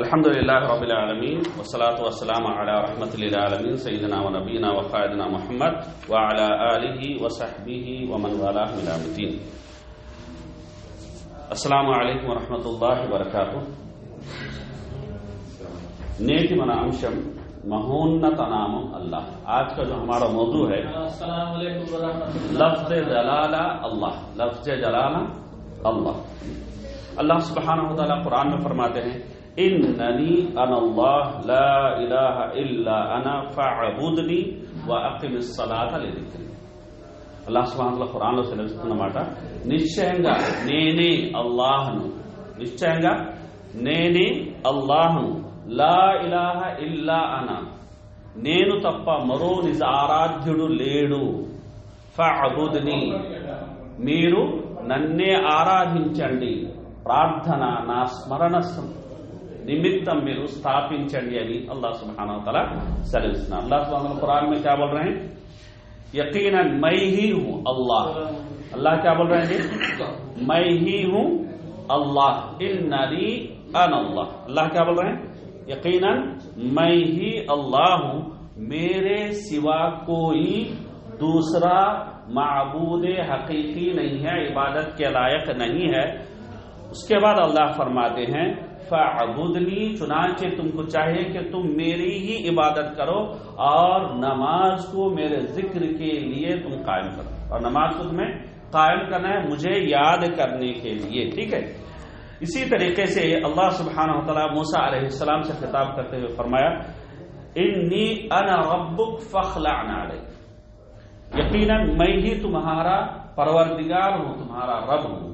الحمد للہ رب العالمین والصلاة والسلام على رحمۃ للعالمین سیدنا و نبینہ و قائدنا محمد وعلى علی علیہ و صحبی ومن والا الدین. السلام علیکم ورحمۃ اللہ وبرکاتہ. نیک منا امشم مہونت نام اللہ. آج کا جو ہمارا موضوع ہے لفظ جلالہ اللہ. لفظ جلالہ اللہ. اللہ سبحانہ وتعالی قرآن میں فرماتے ہیں innani అనల్లాహ్ la ఇలాహ ఇల్లా అన fa'budni wa aqimis salata lidhikri Allah సుబ్హానల్లాహ్ ఖురాన్లో తెలుస్తుందన్నమాట నిశ్చయంగా నేనే అల్లాహ్ను నిశ్చయంగా నేనే అల్లాహ్ను లా ఇలాహ ఇల్లా అన నేను తప్ప మరో నిజ ఆరాధ్యుడు లేడు. ఫఅబుద్ని మీరు నన్నే ఆరాధించండి. ప్రార్థన నా స్మరణ نمتم میرو ستاپن چڑھی علی اللہ سبحانہ وتعالی صلی اللہ علیہ وسلم اللہ سبحانہ وتعالی قرآن میں کیا بول رہے ہیں یقینا میں ہی ہوں اللہ اللہ کیا بول رہے ہیں میں ہی ہوں اللہ انری ان اللہ اللہ کیا بول رہے ہیں یقینا میں ہی اللہ ہوں میرے سوا کوئی دوسرا معبود حقیقی نہیں ہے عبادت کے لائق نہیں ہے اس کے بعد اللہ فرماتے ہیں فعبدنی چنانچہ تم کو چاہیے کہ تم میری ہی عبادت کرو اور نماز کو میرے ذکر کے لیے تم قائم کرو۔ اور نماز کو تمہیں قائم کرنا ہے مجھے یاد کرنے کے لیے، ٹھیک ہے؟ اسی طریقے سے اللہ سبحانہ وتعالی موسیٰ علیہ السلام سے خطاب کرتے ہوئے فرمایا انی انا ربک فخلعنا علیک۔ یقیناً میں ہی تمہارا پروردگار ہوں، تمہارا رب ہوں۔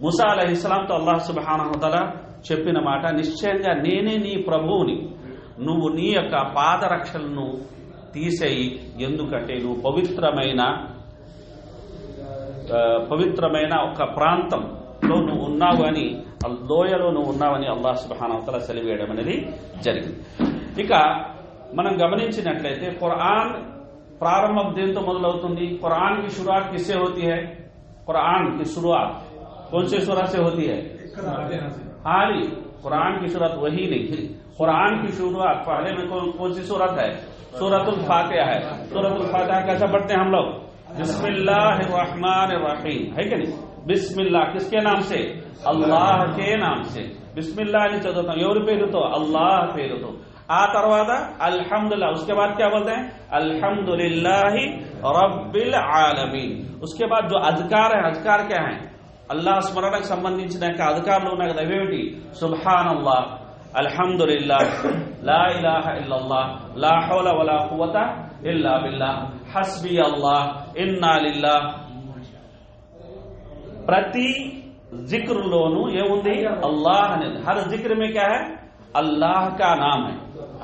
ముసా అలహిస్లాంతో అల్లాహ్ సుబానహతల చెప్పిన మాట నిశ్చయంగా నేనే నీ ప్రభువుని నువ్వు నీ యొక్క పాదరక్షలను తీసేయి ఎందుకంటే నువ్వు పవిత్రమైన పవిత్రమైన ఒక ప్రాంతంలో నువ్వు ఉన్నావు అని లోయలో నువ్వు ఉన్నావని అల్లాహ్ సుబానహతల సెలివేయడం అనేది జరిగింది ఇక మనం గమనించినట్లయితే ఖురాన్ دن تو مدل ప్రారంభం దేంతో మొదలవుతుంది قرآن کی شروعات کس سے ہوتی ہے؟ قرآن کی شروعات۔ کون سے شروع سے ہوتی ہے؟ ہاں جی، قرآن کی شروعات وہی نہیں قرآن کی شروعات پہلے میں کون سی صورت ہے؟ صورت الفاتحہ ہے۔ صورت الفاتحہ کیسا پڑھتے ہیں ہم لوگ؟ بسم اللہ الرحمن الرحیم۔ ہے کہ نہیں؟ بسم اللہ کس کے نام سے؟ اللہ کے نام سے۔ بسم اللہ جی یور پیرو تو اللہ پیرو تو۔ آ تروادا الحمدللہ۔ اس کے بعد کیا بولتے ہیں؟ الحمدللہ رب العالمین اس کے بعد جو اذکار ہیں، اذکار کیا ہیں؟ اللہ స్మరణకు సంబంధించిన అధికారులు ఉన్నాయి కదా سبحان اللہ الحمدللہ، لا الہ الا اللہ، لا حول ولا కువత الا باللہ، حسبی اللہ، انا للہ. پرتی ذکر لونو یہ ہوندی، اللہ نے، ہر ذکر میں کیا ہے؟ اللہ کا نام ہے۔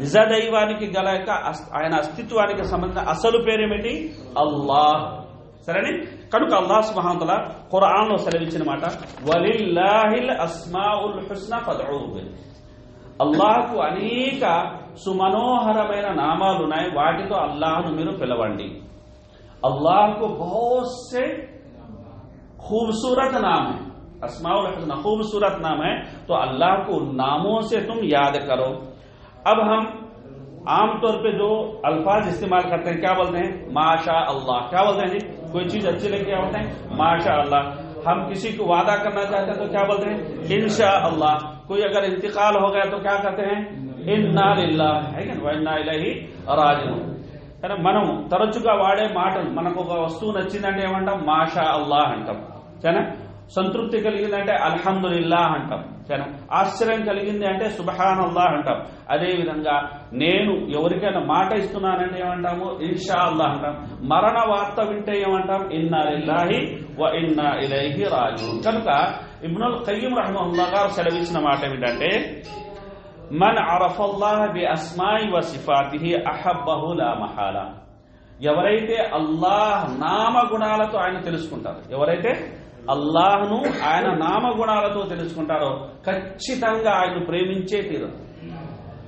నిజదైవానికి గల ఆయన అస్తిత్వానికి సంబంధించిన అసలు పేరేమిటి అల్లాహ్ సరేని కనుక అల్లాహ్ సుహాంతల ఖురాన్లో సెలవిచ్చిన మాట వలిల్లాహిల్ అస్మాఉల్ హుస్నా ఫదఊబి అల్లాహకు అనేక సుమనోహరమైన నామాలున్నాయి వాటితో అల్లాహ్ను మీరు పిలవండి اللہ کو بہت سے خوبصورت نام ہے اسماء الحسنہ خوبصورت نام ہے تو اللہ کو ناموں سے تم یاد کرو۔ اب ہم عام طور پہ جو الفاظ استعمال کرتے ہیں کیا بولتے ہیں؟ ماشا اللہ کیا بولتے ہیں جی؟ کوئی چیز اچھی لگے کیا بولتے ہیں؟ ماشاء اللہ ہم کسی کو وعدہ کرنا چاہتے ہیں تو کیا بولتے ہیں؟ انشاء اللہ کوئی اگر انتقال ہو گیا تو کیا کہتے ہیں؟ انا للہ۔ ہے کہ راجعون۔ కానీ మనం తరచుగా వాడే మాటలు మనకు ఒక వస్తువు నచ్చిందంటే ఏమంటాం? మాషా అల్లాహ్ అంటాం. సరేనా? సంతృప్తి కలిగిందంటే అల్హమ్దుల్లాహ్ అంటాం. సరేనా? ఆశ్చర్యం కలిగింది అంటే సుబహాన్ అల్లాహ్ అంటాం. అదే విధంగా నేను ఎవరికైనా మాట ఇస్తున్నానంటే ఏమంటాము? ఇన్షా అల్లాహ్ అంటాం. మరణ వార్త వింటే ఏమంటాం? ఇన్నా ఇల్లాహి వ ఇన్నా ఇలైహి రాజు కనుక ఇబ్నుల్ ఖయ్యం రహమహుల్లా గారు సెలవిచ్చిన మాట ఏమిటంటే మన్ అరఫల్లాహ్ బి అస్మాయి వ సిఫాతిహి అహబ్బహు లా మహాలా ఎవరైతే అల్లాహ్ నామ గుణాలతో ఆయన తెలుసుకుంటారు ఎవరైతే అల్లాహ్ను ఆయన నామ గుణాలతో తెలుసుకుంటారో ఖచ్చితంగా ఆయన ప్రేమించే తీరు.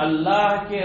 అల్లాహ్ కే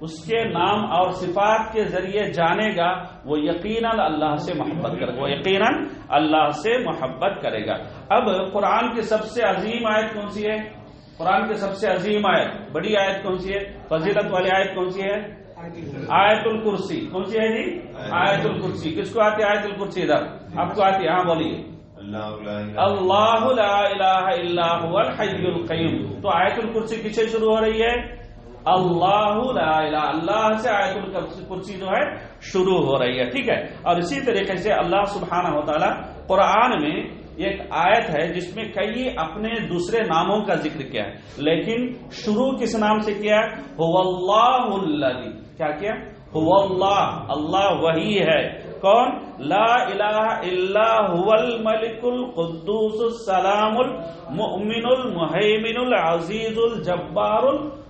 اس کے نام اور صفات کے ذریعے جانے گا، وہ یقیناً اللہ سے محبت کرے گا۔ وہ یقیناً اللہ سے محبت کرے گا۔ اب قرآن کی سب سے عظیم آیت کون سی ہے؟ قرآن کی سب سے عظیم آیت، بڑی آیت کون سی ہے؟ فضیلت والی آیت کون سی ہے؟ آیت الکرسی۔ کون سی ہے جی؟ آیت الکرسی۔ کس کو آتی ہے آیت الکرسی ادھر؟ آپ کو آتی ہے ہاں بولیے۔ اللہ لا الہ الا هو الحی القیوم۔ تو آیت الکرسی کسے شروع ہو رہی ہے۔ اللہ لا الہ اللہ سے آیت الکرسی جو ہے شروع ہو رہی ہے، ٹھیک ہے؟ اور اسی طریقے سے اللہ سبحانہ وتعالی قرآن میں ایک آیت ہے جس میں کئی اپنے دوسرے ناموں کا ذکر کیا ہے۔ لیکن شروع کس نام سے کیا ہے؟ ہو اللہ الذی۔ کیا کیا؟ ہو اللہ اللہ وہی ہے۔ کون؟ لا الہ الا هو الملک القدوس السلام المؤمن المحیمن العزیز الجبار ال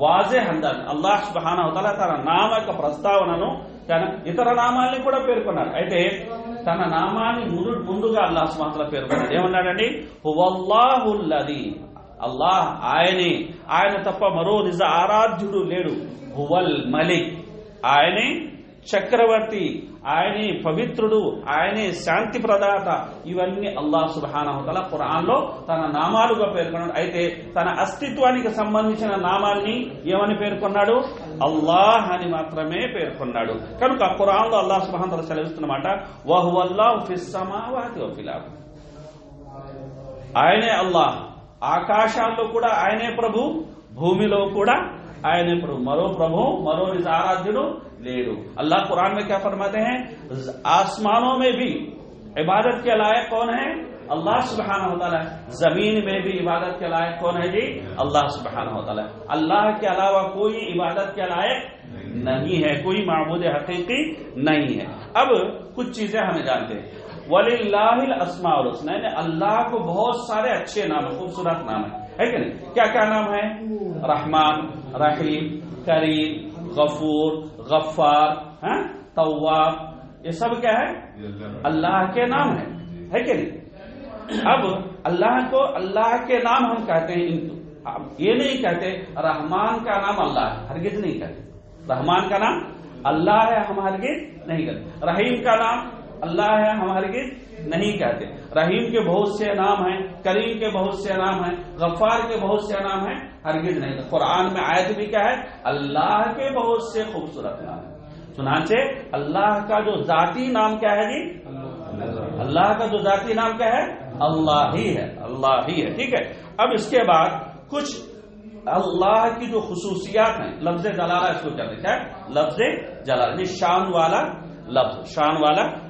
ವಾಜೆ ಹಂದನ್ అల్లాహ్ సుబ్హానాహు వతఆలా తన నామ యొక్క ప్రస్తావనను తన ఇతర నామాల్ని కూడా పేర్కొన్నారు అయితే తన నామాన్ని ముందు ముందుగా అల్లాహ్ సుబ్హానాహు వతఆలా పేర్కొన్నాడు ఏమన్నాడండి హువల్లాహుల్లది అల్లాహ్ ఆయనే ఆయన తప్ప మరో నిజ ఆరాధ్యుడు లేడు హువల్ మలిక్ ఆయనే చక్రవర్తి ఆయనే పవిత్రుడు ఆయనే శాంతి ప్రదాత ఇవన్నీ అల్లాహ్ సుబానహతల ఖురాన్లో తన నామాలుగా పేర్కొన్నాడు. అయితే తన అస్తిత్వానికి సంబంధించిన నామాల్ని ఏమని పేర్కొన్నాడు? అల్లాహ్ అని మాత్రమే పేర్కొన్నాడు. కనుక ఖురాన్లో అల్లాహ్ సుబాన్ సెలవిస్తున్నమాట వహువల్లాహ్ ఫిస్ సమావాతి ఆయనే అల్లాహ్. ఆకాశాల్లో కూడా ఆయనే ప్రభు భూమిలో కూడా ఆయనే ప్రభు. మరో ప్రభు మరో నిజ ఆరాధ్యుడు لے لو۔ اللہ قرآن میں کیا فرماتے ہیں؟ آسمانوں میں بھی عبادت کے لائق کون ہے؟ اللہ سبحانہ ہوتا ہے زمین میں بھی عبادت کے لائق کون ہے جی؟ اللہ سبحانہ ہوتا ہے اللہ کے علاوہ کوئی عبادت کے لائق نہیں ہے، کوئی معبود حقیقی نہیں ہے۔ اب کچھ چیزیں ہمیں جانتے ہیں۔ ولی اللہ اسما الحسن یعنی اللہ کو بہت سارے اچھے نام ہیں خوبصورت نام ہے ہے کہ نہیں؟ کیا کیا نام ہے رحمان، رحیم، کریم۔ غفور، غفار ہاں؟ طواب یہ سب کیا ہے؟ اللہ کے نام ہے ہے کہ نہیں؟ اب اللہ کو اللہ کے نام ہم کہتے ہیں یہ نہیں کہتے رحمان کا نام اللہ ہے، ہرگز نہیں کہتے۔ رحمان کا نام اللہ ہے، ہم ہرگز نہیں کرتے رحیم کا نام اللہ ہے ہمارے گرد نہیں کہتے۔ رحیم کے بہت سے نام ہیں، کریم کے بہت سے نام ہیں، غفار کے بہت سے نام ہیں ہرگز نہیں۔ قرآن میں آیت بھی کیا ہے، اللہ کے بہت سے خوبصورت نام ہیں۔ چنانچہ، اللہ کا جو ذاتی نام کیا ہے جی؟ اللہ کا جو ذاتی نام کیا ہے؟ اللہ ہی ہے، اللہ ہی ہے، ٹھیک ہے۔ اب اس کے بعد کچھ اللہ کی جو خصوصیات ہیں، لفظ جلالہ اس کو کیا لکھا ہے؟ لفظ جلالہ یعنی شان والا لفظ، شان والا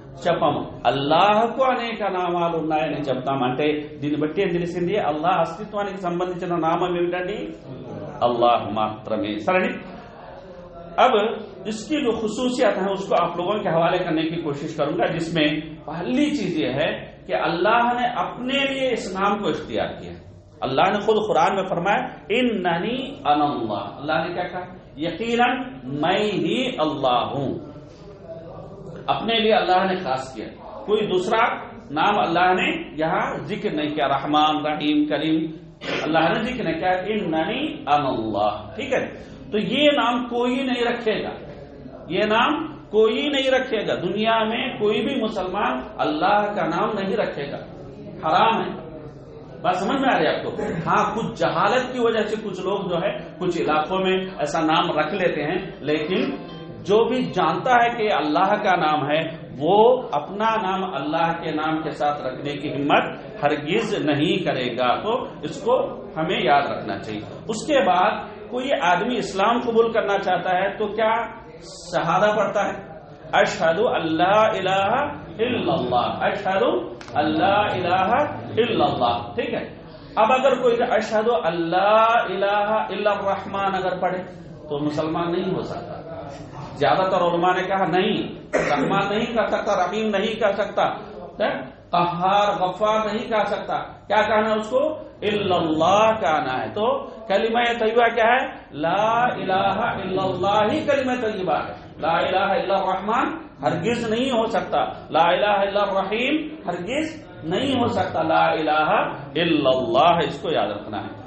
چپم اللہ کو చెప్పము. అల్లాహకు అనేక నామాలు ఉన్నాయని చెప్తాం అంటే దీన్ని బట్టి ఏం తెలిసింది? అల్లాహ్ అస్తిత్వానికి సంబంధించిన నామం ఏమిటండి? اللہ ماترمی سرنی اب جس کی جو خصوصیت ہے اس کو آپ لوگوں کے حوالے کرنے کی کوشش کروں گا جس میں پہلی چیز یہ ہے کہ اللہ نے اپنے لیے اس نام کو اختیار کیا اللہ نے خود قرآن میں فرمایا اِنَّنِي أَنَ اللَّهُ اللہ نے کیا کہا یقیناً میں ہی اللہ ہوں اپنے لیے اللہ نے خاص کیا۔ کوئی دوسرا نام اللہ نے یہاں ذکر نہیں کیا۔ رحمان، رحیم، کریم، اللہ نے ذکر نہیں کیا۔ اننی ان اللہ۔ ٹھیک ہے؟ تو یہ نام کوئی نہیں رکھے گا۔ یہ نام کوئی نہیں رکھے گا۔ دنیا میں کوئی بھی مسلمان اللہ کا نام نہیں رکھے گا۔ حرام ہے۔ بات سمجھ میں آ رہی ہے آپ کو؟ ہاں کچھ جہالت کی وجہ سے کچھ لوگ جو ہے، کچھ علاقوں میں ایسا نام رکھ لیتے ہیں، لیکن جو بھی جانتا ہے کہ اللہ کا نام ہے، وہ اپنا نام اللہ کے نام کے ساتھ رکھنے کی ہمت ہرگز نہیں کرے گا۔ تو اس کو ہمیں یاد رکھنا چاہیے۔ اس کے بعد کوئی آدمی اسلام قبول کرنا چاہتا ہے تو کیا شہادہ پڑھتا ہے؟ اشہد اللہ الہ الا اللہ۔ اشہد اللہ الہ الا اللہ۔ ٹھیک ہے؟ اب اگر کوئی اشہد اللہ الہ الا الرحمن اگر پڑھے تو مسلمان نہیں ہو سکتا۔ زیادہ تر علماء نے کہا نہیں رحما نہیں کر سکتا، رحیم نہیں کر سکتا قہار، غفار نہیں کہا سکتا۔ کیا کہنا ہے اس کو؟ اللہ کہنا ہے۔ تو کلمہ طیبہ کیا ہے؟ لا الہ الا اللہ ہی کلمہ طیبہ ہے۔ لا الہ الا الرحمن ہرگز نہیں ہو سکتا۔ لا الہ الا الرحیم ہرگز نہیں ہو سکتا۔ لا الہ الا اللہ، اس کو یاد رکھنا ہے۔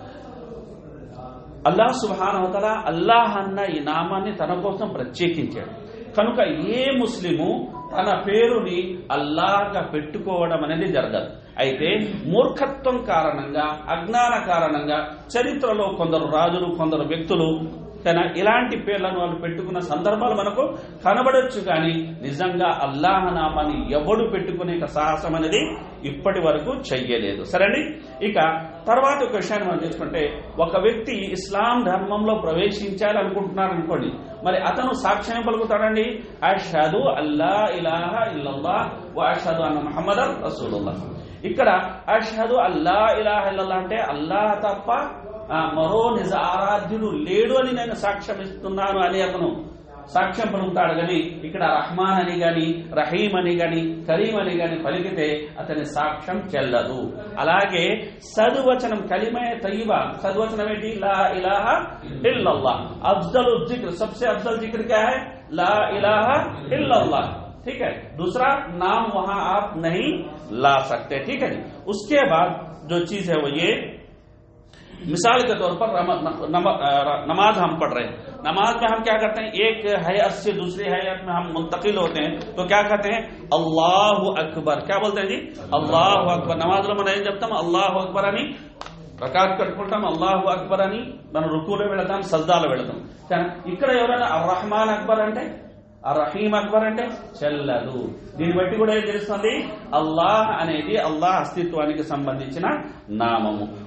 అల్లాహ్ సుబ్హానహు వతఆలా అల్లాహ్ అన్న ఈ నామాన్ని తన కోసం ప్రత్యేకించాడు. కనుక ఏ ముస్లిము తన పేరుని అల్లాహ్గా పెట్టుకోవడం అనేది జరగదు. అయితే మూర్ఖత్వం కారణంగా అజ్ఞాన కారణంగా చరిత్రలో కొందరు రాజులు కొందరు వ్యక్తులు తన ఇలాంటి పేర్లను వాళ్ళు పెట్టుకున్న సందర్భాలు మనకు కనబడొచ్చు కానీ నిజంగా అల్లాహ నామాన్ని ఎవడు పెట్టుకునే సాహసం అనేది ఇప్పటి వరకు చెయ్యలేదు. సరేండి? ఇక తర్వాత ఒక విషయాన్ని మనం చూసుకుంటే ఒక వ్యక్తి ఇస్లాం ధర్మంలో ప్రవేశించాలి అనుకుంటున్నారు అనుకోండి మరి అతను సాక్ష్యం పలుకుతాడండి? అషదు అల్లా ఇలాహ ఇల్లల్లా అషదు అన్న మహమ్మద్ రసూలుల్లా ఇక్కడ అషదు అల్లా ఇలాహ ఇల్లల్లా అంటే అల్లాహ్ తప్ప مروز آدھی سنا پڑتا ہے پلیتے سدھم تیب سدوچن سب سے افزل ضرور کیا ہے دوسرا نام وہاں آپ نہیں لا سکتے ٹھیک ہے اس کے بعد جو چیز ہے وہ یہ مثال کے طور پر نماز ہم پڑھ رہے ہیں۔ نماز میں ہم کیا کرتے ہیں؟ ایک حیات سے دوسری حیات میں ہم منتقل ہوتے ہیں۔ تو کیا کہتے ہیں؟ اللہ اکبر۔ کیا بولتے ہیں جی؟ اللہ اکبر۔ نماز میں جب تم اللہ اکبر انی رکعت కట్టుకుంటాం అల్లాహు అక్బర్ అని మనం రుక్కులో వెళతాం సజ్దాలో వెళతాం ఇక్కడ ఎవరైనా الرحمن اکبر అంటే అర్రహీమ్ అక్బర్ అంటే చెల్లదు. దీన్ని బట్టి కూడా ఏం తెలుస్తుంది? అల్లాహ్ అనేది అల్లాహ్ అస్తిత్వానికి సంబంధించిన నామము.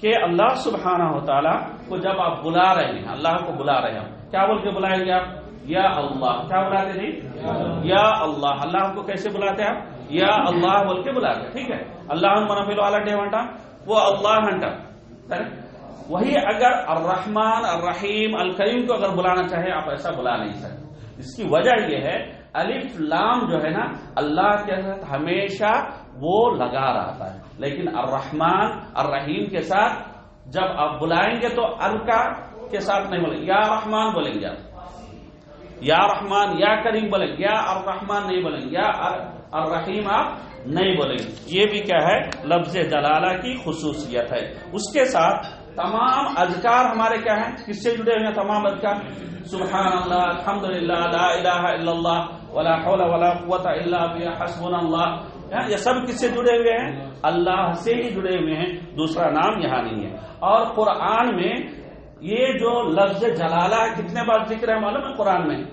کہ اللہ سبحانہ وتعالی کو جب آپ بلا رہے ہیں اللہ کو بلا رہے ہیں کیا بول کے بلائیں گے آپ یا اللہ کیا بلاتے نہیں یا اللہ اللہ کو کیسے بلاتے ہیں آپ یا اللہ بول کے بلاتے ٹھیک ہے اللہ منفیل والا ڈے وہ اللہ ہنٹا وہی اگر الرحمن، الرحیم، الکریم کو اگر بلانا چاہے، آپ ایسا بلا نہیں سکتے۔ اس کی وجہ یہ ہے، الف لام جو ہے نا، اللہ کے ساتھ ہمیشہ وہ لگا رہتا ہے۔ لیکن الرحمن، الرحیم کے ساتھ جب آپ بلائیں گے تو الکا کے ساتھ نہیں بولیں گے۔ یا رحمان بولیں گے یا رحمان، یا کریم بولیں گے۔ یا الرحمان نہیں بولیں گے۔ یا الرحیم آپ نہیں بولیں گے۔ یہ بھی کیا ہے؟ لفظ جلالہ کی خصوصیت ہے۔ اس کے ساتھ تمام اذکار ہمارے کیا ہیں؟ کس سے جڑے ہوئے ہیں تمام اذکار؟ سبحان اللہ الحمدللہ، لا الہ الا اللہ، ولا حول ولا قوت الا بالله حسبنا اللہ ہاں، یہ سب کس سے جڑے ہوئے ہیں؟ اللہ سے ہی جڑے ہوئے ہیں، دوسرا نام یہاں نہیں ہے۔ اور قرآن میں یہ جو لفظ جلالہ ہے، کتنے بار ذکر ہے معلوم ہے قرآن میں؟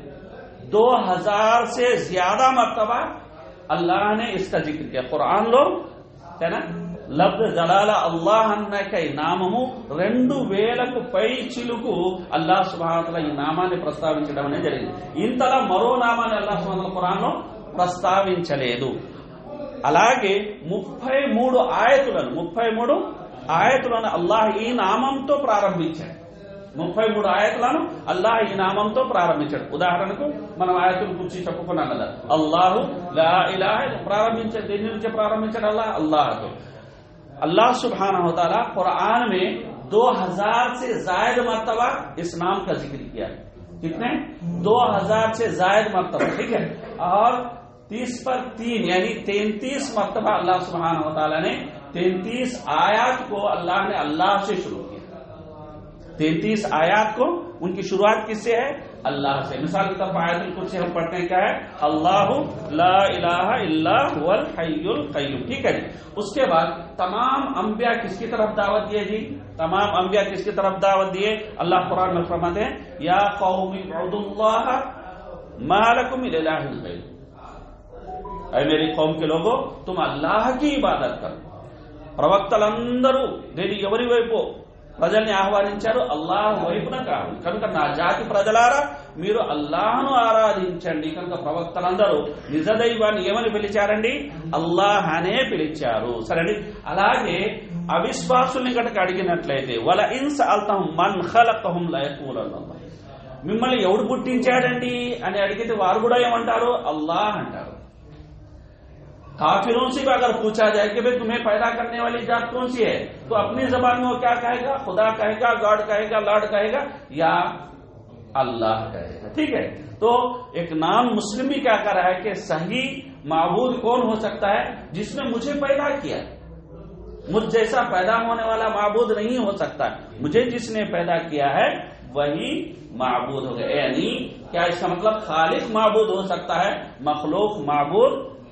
دو ہزار سے زیادہ مرتبہ اللہ نے اس کا ذکر کیا۔ قرآن لو ہے نا؟ లబ్ధ జలాల అల్లాహ్ అన్నకై ఈ నామము. రెండు వేలకు పై చిలుకు అల్లాహ్ సుభాతల ఈ నామాన్ని ప్రస్తావించడం అనేది జరిగింది. ఇంతలా మరో నామాన్ని అల్లాహ్ సుభాతల ఖురాన్లో ప్రస్తావించలేదు. అలాగే ముప్పై మూడు ఆయతులను ముప్పై మూడు ఆయతులను అల్లాహ్ ఈ నామంతో ప్రారంభించాడు. ముప్పై మూడు ఆయతులను అల్లాహ్ ఈ నామంతో ప్రారంభించాడు. ఉదాహరణకు మనం ఆయతులు కూర్చి చెప్పుకున్నాం కదా. అల్లాహు లా ప్రారంభించాడు దేని నుంచి ప్రారంభించాడు అల్లాహ్? అల్లాహతో اللہ سبحانہ تعالیٰ قرآن میں دو ہزار سے زائد مرتبہ اس نام کا ذکر کیا ہے۔ کتنے دو ہزار سے زائد مرتبہ، ٹھیک ہے؟ اور تیس پر تین یعنی تینتیس مرتبہ اللہ سبحانہ تعالیٰ نے تینتیس آیات کو اللہ نے اللہ سے شروع کیا۔ تینتیس آیات کو، ان کی شروعات کس سے ہے؟ اللہ سے مثال کے طور پر آیت الکرسی ہم پڑھتے ہیں کیا ہے اللہ لا الہ الا هو الحی القیوم ٹھیک ہے جی اس کے بعد تمام انبیاء کس کی طرف دعوت دیے جی تمام انبیاء کس کی طرف دعوت دیے اللہ قرآن میں فرماتے ہیں یا قوم اعبدوا اللہ ما لکم من الہ غیر اے میری قوم کے لوگوں تم اللہ کی عبادت کرو ప్రవక్తలందరూ దీని ఎవరి వైపు ప్రజల్ని ఆహ్వానించారు. అల్లాహ్ వైపున కాదు. కనుక నా జాతి ప్రజలారా మీరు అల్లాహను ఆరాధించండి. కనుక ప్రవక్తలందరూ నిజ దైవాన్ని ఏమని పిలిచారండి? అల్లాహ్ అనే పిలిచారు. సరే అలాగే అవిశ్వాసుల్ని కనుక అడిగినట్లయితే వల ఇన్స్ అల్తహం మన్ ఖలకహుం మిమ్మల్ని ఎవడు పుట్టించాడండి? అని అడిగితే వారు కూడా ఏమంటారు? అల్లాహ్ అంటారు. کافروں سے بھی اگر پوچھا جائے کہ بھئی تمہیں پیدا کرنے والی ذات کون سی ہے، تو اپنی زبان میں وہ کیا کہے گا؟ خدا کہے گا، گاڈ کہے گا لاڈ کہے گا، یا اللہ کہے گا۔ ٹھیک ہے؟ تو ایک نام مسلم بھی کیا کر رہا ہے کہ صحیح معبود کون ہو سکتا ہے جس نے مجھے پیدا کیا؟ مجھ جیسا پیدا ہونے والا معبود نہیں ہو سکتا۔ مجھے جس نے پیدا کیا ہے، وہی معبود ہو گیا۔ یعنی کیا اس کا مطلب خالق معبود ہو سکتا ہے، مخلوق معبود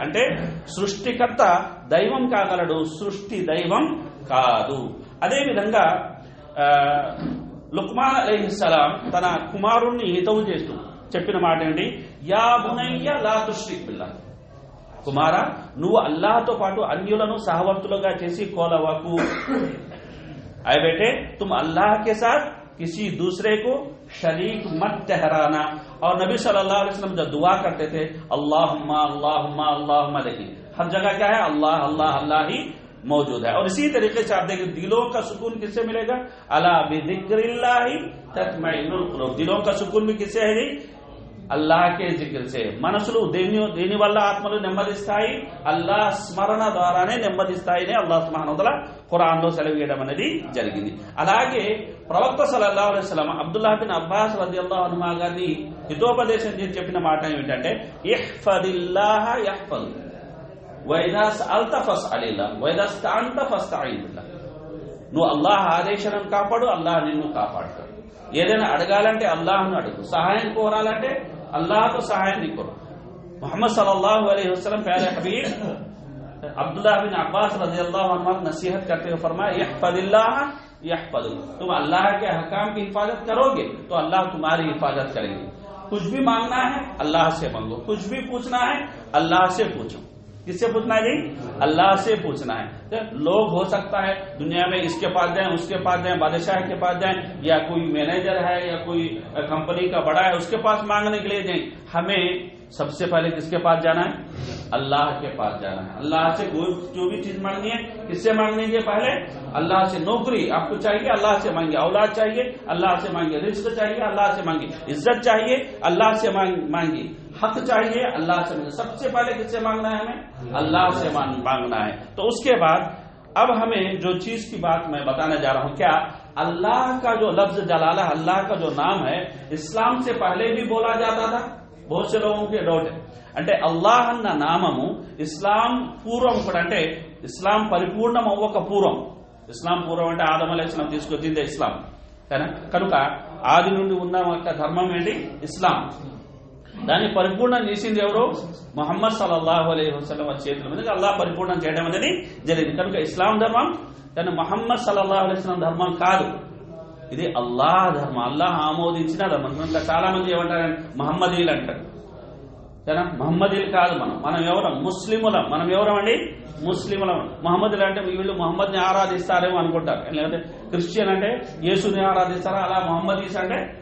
అంటే సృష్టికర్త దైవం కాగలడు సృష్టి దైవం కాదు. అదే విధంగా లుక్మాన్ తన కుమారుణ్ణి హితవు చేస్తూ చెప్పిన మాట ఏంటి? యా బునయ్య లా తుష్రిక్ బిల్లా. కుమార నువ్వు అల్లాహతో పాటు అన్యులను సహవర్తులుగా చేసి కోలవాకు. అయి బేటే తుమ్ అల్లాహ్ కే సాత్ కిసి దూసరే కో شریک مت تہرانا اور نبی صلی اللہ علیہ وسلم جب دعا کرتے تھے، اللہم اللہم اللہم، لیکن ہر جگہ کیا ہے؟ اللہ اللہ اللہ ہی موجود ہے۔ اور اسی طریقے سے آپ دیکھیں، دلوں کا سکون کس سے ملے گا؟ اللہ بذکر اللہ القلوب۔ دلوں کا سکون بھی کس سے ہے جی؟ కే జిక్ర్ మనసులు దేని దేని వల్ల ఆత్మలు నెమ్మదిస్తాయి? అల్లాహ్ స్మరణ ద్వారానే నెమ్మదిస్తాయని అల్లాహ్ సుబ్హానహువతఆల ఖురాన్లో సెలవేయడం అనేది జరిగింది. అలాగే ప్రవక్త సలల్లా అలైస్లం అబ్దుల్లా బిన్ అబ్బాస్ రదియల్లాహు హనుమా గారిని హితోపదేశం చేసి చెప్పిన మాట ఏమిటంటే ఇహ్ఫదిల్లాహ యహ్ఫద్. వైదాస్ సఅల్త ఫస్అలిల్లాహ్ వైదా స్తఅంత ఫస్తঈన్ నువ్వు అల్లాహ్ ఆదేశం కాపాడు అల్లాహ్ నిన్ను కాపాడుతాడు ఏదైనా అడగాలంటే అల్లాహ్ను అడుగు. సహాయం కోరాలంటే اللہ تو نہیں کرو۔ محمد صلی اللہ علیہ وسلم، پیارے حبیب، عبداللہ بن عباس رضی اللہ عنہ نصیحت کرتے ہوئے فرمایا، یحفظ اللہ، یحفظ تم اللہ کے حکام کی حفاظت کرو گے، تو اللہ تمہاری حفاظت کریں گے کچھ بھی مانگنا ہے، اللہ سے مانگو۔ کچھ بھی پوچھنا ہے، اللہ سے پوچھو۔ کس سے پوچھنا ہے جی؟ اللہ سے پوچھنا ہے۔ لوگ ہو سکتا ہے دنیا میں اس کے پاس جائیں، اس کے پاس جائیں، بادشاہ کے پاس جائیں، یا کوئی مینیجر ہے، یا کوئی کمپنی کا بڑا ہے، اس کے پاس مانگنے کے لیے جائیں۔ ہمیں سب سے پہلے کس کے پاس جانا ہے؟ اللہ کے پاس جانا ہے۔ اللہ سے کوئی جو بھی چیز مانگنی ہے، کس سے مانگنی ہے پہلے؟ اللہ سے نوکری۔ آپ کو چاہیے اللہ سے مانگے اولاد چاہیے، اللہ سے مانگے رزق چاہیے، اللہ سے مانگے عزت چاہیے، اللہ سے مانگی حق چاہیے، اللہ سے سب سے پہلے کس سے مانگنا ہے ہمیں؟ اللہ سے مانگنا ہے۔ تو اس کے بعد اب ہمیں جو چیز کی بات میں بتانے جا رہا ہوں، کیا اللہ کا جو لفظ جلالہ، اللہ کا جو نام ہے، اسلام سے پہلے بھی بولا جاتا تھا؟ బహు సులభంకి డౌట్ అంటే అల్లాహ్ అన్న నామము ఇస్లాం పూర్వం కూడా అంటే ఇస్లాం పరిపూర్ణం అవ్వక పూర్వం ఇస్లాం పూర్వం అంటే ఆదమల ఇస్లాం తీసుకొచ్చిందే ఇస్లాం కనుక ఆది నుండి ఉన్న ఒక ధర్మం ఏంటి ఇస్లాం దాన్ని పరిపూర్ణం చేసింది ఎవరు? మొహమ్మద్ సల్లాహు అలైహి వసలం చేతుల మీద అల్లా పరిపూర్ణం చేయడం అనేది జరిగింది. కనుక ఇస్లాం ధర్మం కానీ మొహమ్మద్ సల్లాహు అలైహి ధర్మం కాదు. ఇది అల్లాహ్ ధర్మం. అల్లాహ్ ఆమోదించిన ధర్మం. కనుక చాలా మంది ఏమంటారు? మహమ్మదీలు అంటారు. సరేనా మహమ్మదీలు కాదు మనం. మనం ఎవరం? ముస్లిములం. మనం ఎవరమండి అండి? ముస్లిములం. మహమ్మదులు అంటే వీళ్ళు మహమ్మద్ని ఆరాధిస్తారేమో అనుకుంటారు. లేకపోతే క్రిస్టియన్ అంటే యేసుని ఆరాధిస్తారా? అలా మహమ్మదీస్ అంటే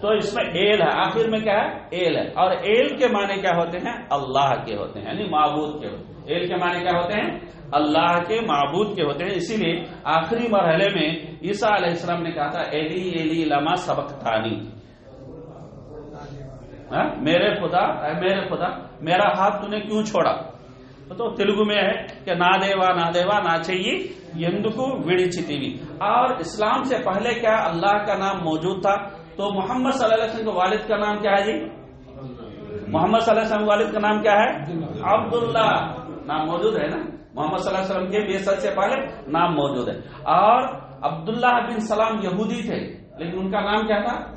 تو اس میں ایل ہے. آخر میں کیا ہے؟ ایل ہے. اور ایل کے معنی کیا ہوتے ہیں؟ اللہ کے ہوتے ہیں. یعنی معبود کے ہوتے ہیں. ایل کے معنی کیا ہوتے ہیں؟ اللہ کے معبود کے ہوتے ہیں. اسی لیے آخری مرحلے میں عیسیٰ علیہ السلام نے کہا تھا، ایلی ایلی لما سبقتانی. ہاں؟ میرے خدا میرے خدا، میرا ہاتھ تُو نے کیوں چھوڑا؟ تو تلگو میں ہے کہ نہ دیوا نہ دیوا، نا چاہیے، یندکو ویڑی چیتی اور اسلام سے پہلے کیا اللہ کا نام موجود تھا؟ تو محمد صلی اللہ علیہ وسلم کے والد کا نام کیا ہے جی؟ محمد صلی اللہ علیہ وسلم والد کا نام کیا ہے؟ عبداللہ۔ نام موجود ہے نا؟ محمد صلی اللہ علیہ وسلم کے بے سے پہلے نام موجود ہے۔ اور عبداللہ بن سلام یہودی تھے، لیکن ان کا نام کیا تھا؟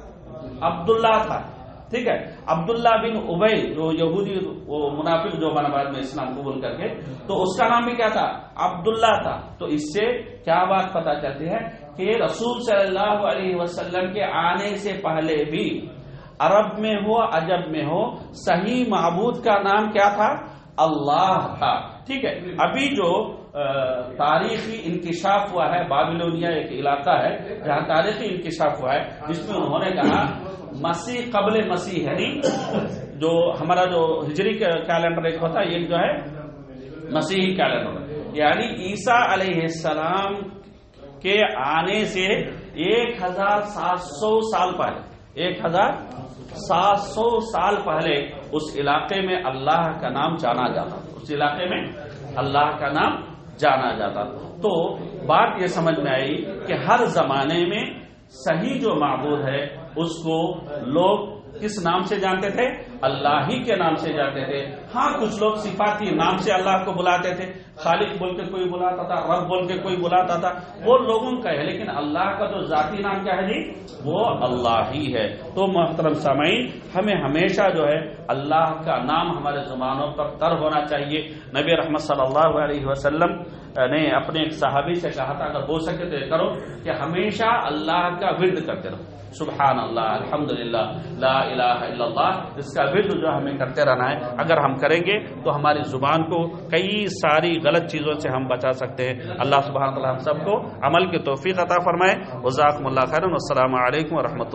عبداللہ تھا۔ ٹھیک ہے؟ عبداللہ بن ابئی جو یہودی، وہ منافق جو بنا بعد میں اسلام قبول کر کے، تو اس کا نام بھی کیا تھا؟ عبداللہ تھا۔ تو اس سے کیا بات پتا چلتی ہے؟ کہ رسول صلی اللہ علیہ وسلم کے آنے سے پہلے بھی عرب میں ہو، عجب میں ہو، صحیح معبود کا نام کیا تھا؟ اللہ تھا۔ ٹھیک ہے، ابھی جو تاریخی انکشاف ہوا ہے، بابلونیا ایک علاقہ ہے، جہاں تاریخی انکشاف ہوا ہے، جس میں انہوں نے کہا، مسیح قبل مسیح ہے جو ہمارا جو ہجری کیلنڈر ایک ہوتا ہے، یہ جو ہے، مسیحی کیلنڈر۔ یعنی عیسیٰ علیہ السلام کے آنے سے ایک ہزار سات سو سال پہلے، ایک ہزار سات سو سال پہلے اس علاقے میں اللہ کا نام جانا جاتا اس علاقے میں اللہ کا نام جانا جاتا تو بات یہ سمجھ میں آئی کہ ہر زمانے میں صحیح جو معبود ہے، اس کو لوگ کس نام سے جانتے تھے؟ اللہ ہی کے نام سے جانتے تھے۔ ہاں کچھ لوگ صفاتی نام سے اللہ کو بلاتے تھے۔ خالق بول کے کوئی بلاتا تھا، رب بول کے کوئی بلاتا تھا۔ وہ لوگوں کا ہے، لیکن اللہ کا جو ذاتی نام کیا ہے جی؟ وہ اللہ ہی ہے۔ تو محترم سامعین، ہمیں ہمیشہ جو ہے اللہ کا نام ہمارے زبانوں پر تر ہونا چاہیے۔ نبی رحمت صلی اللہ علیہ وسلم نے اپنے ایک صحابی سے کہا تھا، اگر ہو سکے تو یہ کرو کہ ہمیشہ اللہ کا ورد کرتے رہو۔ سبحان اللہ الحمد للہ لا الہ الا اللہ اس کا ورد جو ہمیں کرتے رہنا ہے، اگر ہم کریں گے تو ہماری زبان کو کئی ساری غلط چیزوں سے ہم بچا سکتے ہیں۔ اللہ سبحانہ اللہ ہم سب کو عمل کی توفیق عطا فرمائے۔ وزاکم اللہ خیر السلام علیکم ورحمۃ اللہ۔